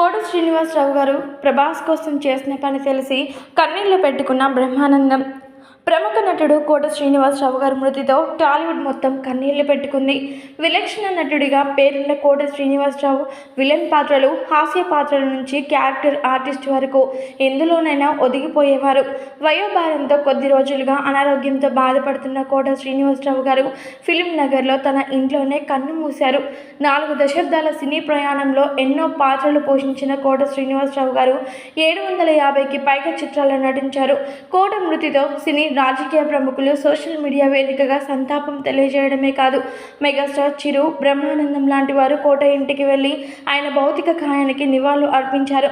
కోట శ్రీనివాసరావు గారు ప్రభాస్ కోసం చేసిన పని తెలిసి కన్నీళ్ళు పెట్టుకున్న బ్రహ్మానందం. ప్రముఖ నటుడు కోట శ్రీనివాసరావు గారి మృతితో టాలీవుడ్ మొత్తం కన్నీళ్ళు పెట్టుకుంది. విలక్షణ నటుడిగా పేరున్న కోట శ్రీనివాసరావు విలన్ పాత్రలు హాస్య పాత్రల నుంచి క్యారెక్టర్ ఆర్టిస్ట్ వరకు ఎందులోనైనా ఒదిగిపోయేవారు. వయోభారంతో కొద్ది రోజులుగా అనారోగ్యంతో బాధపడుతున్న కోట శ్రీనివాసరావు గారు ఫిలిం నగర్లో తన ఇంట్లోనే కన్ను మూశారు. నాలుగు దశాబ్దాల సినీ ప్రయాణంలో ఎన్నో పాత్రలు పోషించిన కోట శ్రీనివాసరావు గారు ఏడు వందల యాభైకి పైగా చిత్రాల్లో నటించారు. కోట మృతితో సినీ రాజకీయ ప్రముఖులు సోషల్ మీడియా వేదికగా సంతాపం తెలియజేయడమే కాదు. మెగాస్టార్ చిరు బ్రహ్మానందం లాంటి వారు కోట ఇంటికి వెళ్ళి ఆయన భౌతిక కాయానికి నివాళులు అర్పించారు.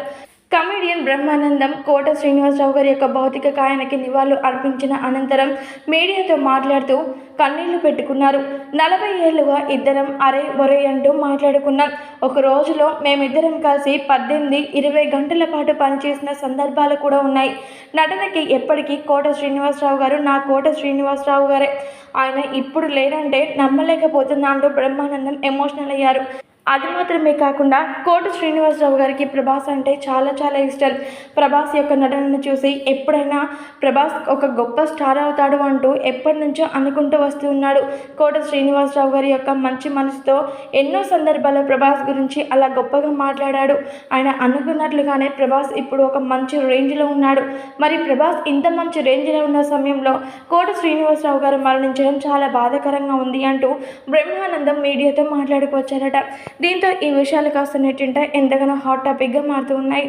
కమెడియన్ బ్రహ్మానందం కోట శ్రీనివాసరావు గారి యొక్క భౌతిక కాయానికి నివాళులు అర్పించిన అనంతరం మీడియాతో మాట్లాడుతూ కన్నీళ్ళు పెట్టుకున్నారు. నలభై ఏళ్ళుగా ఇద్దరం అరే ఒరే అంటూ మాట్లాడుకున్నాం. ఒక రోజులో మేమిద్దరం కలిసి పద్దెనిమిది ఇరవై గంటల పాటు పనిచేసిన సందర్భాలు కూడా ఉన్నాయి. నటనకి ఎప్పటికీ కోట శ్రీనివాసరావు గారు నా కోట శ్రీనివాసరావు గారే. ఆయన ఇప్పుడు లేరంటే నమ్మలేకపోతున్నా అంటూ బ్రహ్మానందం ఎమోషనల్ అయ్యారు. అది మాత్రమే కాకుండా కోట శ్రీనివాసరావు గారికి ప్రభాస్ అంటే చాలా చాలా ఇష్టం. ప్రభాస్ యొక్క నటనను చూసి ఎప్పుడైనా ప్రభాస్ ఒక గొప్ప స్టార్ అవుతాడు అంటూ ఎప్పటి నుంచో అనుకుంటూ వస్తూ ఉన్నాడు. కోట శ్రీనివాసరావు గారి యొక్క మంచి మనసుతో ఎన్నో సందర్భాల్లో ప్రభాస్ గురించి అలా గొప్పగా మాట్లాడాడు. ఆయన అనుకున్నట్లుగానే ప్రభాస్ ఇప్పుడు ఒక మంచి రేంజ్లో ఉన్నాడు. మరి ప్రభాస్ ఇంత మంచి రేంజ్లో ఉన్న సమయంలో కోట శ్రీనివాసరావు గారు మరణించడం చాలా బాధాకరంగా ఉంది అంటూ బ్రహ్మానందం మీడియాతో మాట్లాడుకొచ్చారట. దీంతో ఈ విషయాలు కాస్త నెట్టింట ఎంతగానో హాట్ టాపిక్గా మారుతూ ఉన్నాయి.